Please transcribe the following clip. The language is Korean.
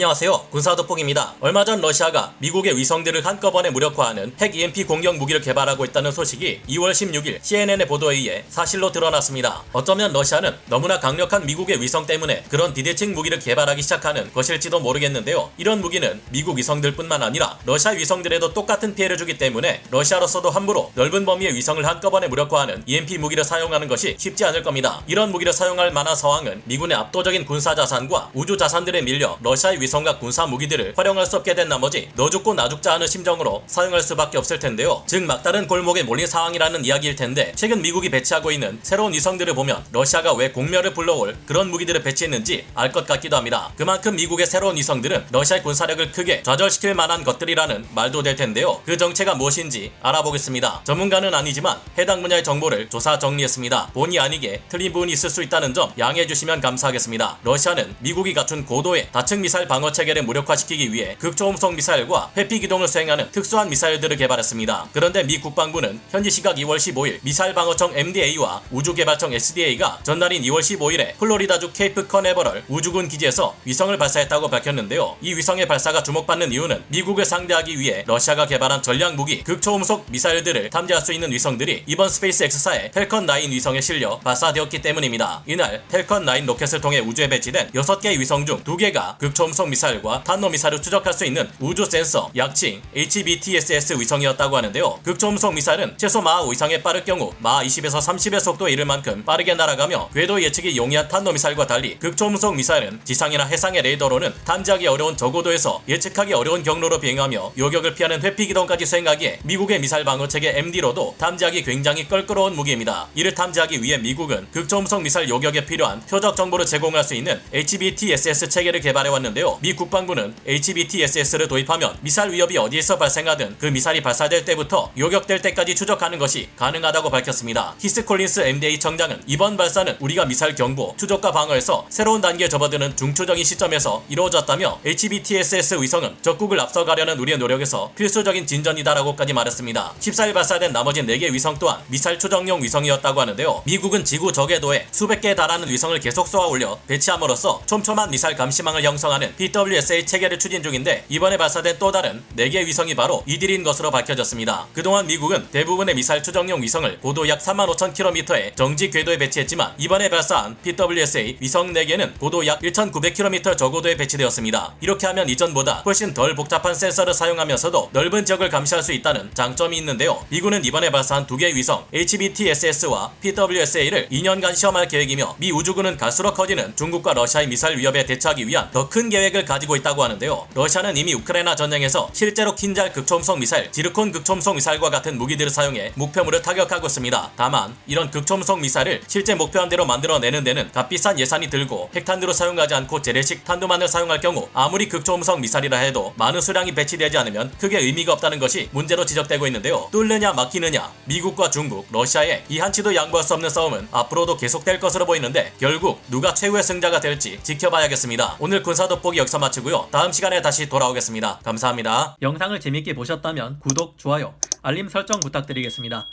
안녕하세요. 군사도폭입니다. 얼마 전 러시아가 미국의 위성들을 한꺼번에 무력화하는 핵 EMP 공격 무기를 개발하고 있다는 소식이 2월 16일 CNN의 보도에 의해 사실로 드러났습니다. 어쩌면 러시아는 너무나 강력한 미국의 위성 때문에 그런 비대칭 무기를 개발하기 시작하는 것일지도 모르겠는데요. 이런 무기는 미국 위성들뿐만 아니라 러시아 위성들에도 똑같은 피해를 주기 때문에 러시아로서도 함부로 넓은 범위의 위성을 한꺼번에 무력화하는 EMP 무기를 사용하는 것이 쉽지 않을 겁니다. 이런 무기를 사용할 만한 상황은 미군의 압도적인 군사 자산과 우주 자산들에 밀려 러시아의 위성 과 군사 무기들을 활용할 수 없게 된 나머지 너 죽고 나 죽자 하는 심정으로 사용할 수밖에 없을 텐데요. 즉 막다른 골목에 몰린 상황이라는 이야기일 텐데 최근 미국이 배치하고 있는 새로운 위성들을 보면 러시아가 왜 공멸을 불러올 그런 무기들을 배치했는지 알 것 같기도 합니다. 그만큼 미국의 새로운 위성들은 러시아의 군사력을 크게 좌절시킬 만한 것들이라는 말도 될 텐데요. 그 정체가 무엇인지 알아보겠습니다. 전문가는 아니지만 해당 분야의 정보를 조사 정리했습니다. 본의 아니게 틀린 부분이 있을 수 있다는 점 양해해 주시면 감사하겠습니다. 러시아는 미국이 갖춘 고도의 다층 미사일 방어 체계를 무력화시키기 위해 극초음속 미사일과 회피 기동을 수행하는 특수한 미사일들을 개발했습니다. 그런데 미 국방부는 현지 시각 2월 15일 미사일 방어청 MDA와 우주개발청 SDA가 전날인 2월 15일에 플로리다주 케이프 커네버럴 우주군 기지에서 위성을 발사했다고 밝혔는데요. 이 위성의 발사가 주목받는 이유는 미국을 상대하기 위해 러시아가 개발한 전략 무기 극초음속 미사일들을 탐지할 수 있는 위성들이 이번 스페이스 X사의 펠컨 9 위성에 실려 발사되었기 때문입니다. 이날 펠컨 9 로켓을 통해 우주에 배치된 6개의 위성 중 2개가 극초음속 미사일과 탄도 미사일을 추적할 수 있는 우주 센서, 약칭 HBTSS 위성이었다고 하는데요. 극초음속 미사일은 최소 마하 5 이상에 빠를 경우 마하 20에서 30의 속도에 이를 만큼 빠르게 날아가며 궤도 예측이 용이한 탄도 미사일과 달리 극초음속 미사일은 지상이나 해상의 레이더로는 탐지하기 어려운 저고도에서 예측하기 어려운 경로로 비행하며 요격을 피하는 회피 기동까지 수행하기에 미국의 미사일 방어 체계 MD로도 탐지하기 굉장히 껄끄러운 무기입니다. 이를 탐지하기 위해 미국은 극초음속 미사일 요격에 필요한 표적 정보를 제공할 수 있는 HBTSS 체계를 개발해 왔는데요. 미 국방부는 HBTSS를 도입하면 미사일 위협이 어디에서 발생하든 그 미사일이 발사될 때부터 요격될 때까지 추적하는 것이 가능하다고 밝혔습니다. 히스 콜린스 MDA 청장은 이번 발사는 우리가 미사일 경보, 추적과 방어에서 새로운 단계에 접어드는 중추적인 시점에서 이루어졌다며 HBTSS 위성은 적국을 앞서가려는 우리의 노력에서 필수적인 진전이다라고까지 말했습니다. 14일 발사된 나머지 4개 위성 또한 미사일 추적용 위성이었다고 하는데요. 미국은 지구 적외도에 수백 개에 달하는 위성을 계속 쏘아 올려 배치함으로써 촘촘한 미사일 감시망을 형성하는 PWSA 체계를 추진 중인데 이번에 발사된 또 다른 4개의 위성이 바로 이들인 것으로 밝혀졌습니다. 그동안 미국은 대부분의 미사일 추정용 위성을 고도 약 35,000km의 정지 궤도에 배치했지만 이번에 발사한 PWSA 위성 4개는 고도 약 1,900km 저고도에 배치되었습니다. 이렇게 하면 이전보다 훨씬 덜 복잡한 센서를 사용하면서도 넓은 지역을 감시할 수 있다는 장점이 있는데요. 미군은 이번에 발사한 두 개의 위성 HBTSS와 PWSA를 2년간 시험할 계획이며 미 우주군은 갈수록 커지는 중국과 러시아의 미사일 위협에 대처하기 위한 더 큰 계획을 가지고 있다고 하는데요. 러시아는 이미 우크라이나 전쟁에서 실제로 킨잘 극초음속 미사일, 지르콘 극초음속 미사일과 같은 무기들을 사용해 목표물을 타격하고 있습니다. 다만 이런 극초음속 미사일을 실제 목표한 대로 만들어내는 데는 값비싼 예산이 들고 핵탄두로 사용하지 않고 재래식 탄두만을 사용할 경우 아무리 극초음속 미사일이라 해도 많은 수량이 배치되지 않으면 크게 의미가 없다는 것이 문제로 지적되고 있는데요. 뚫느냐 막히느냐 미국과 중국, 러시아의 이 한치도 양보할 수 없는 싸움은 앞으로도 계속될 것으로 보이는데 결국 누가 최후의 승자가 될지 지켜봐야겠습니다. 오늘 군사 돋보기 여기서 마치고요. 다음 시간에 다시 돌아오겠습니다. 감사합니다. 영상을 재밌게 보셨다면 구독, 좋아요, 알림 설정 부탁드리겠습니다.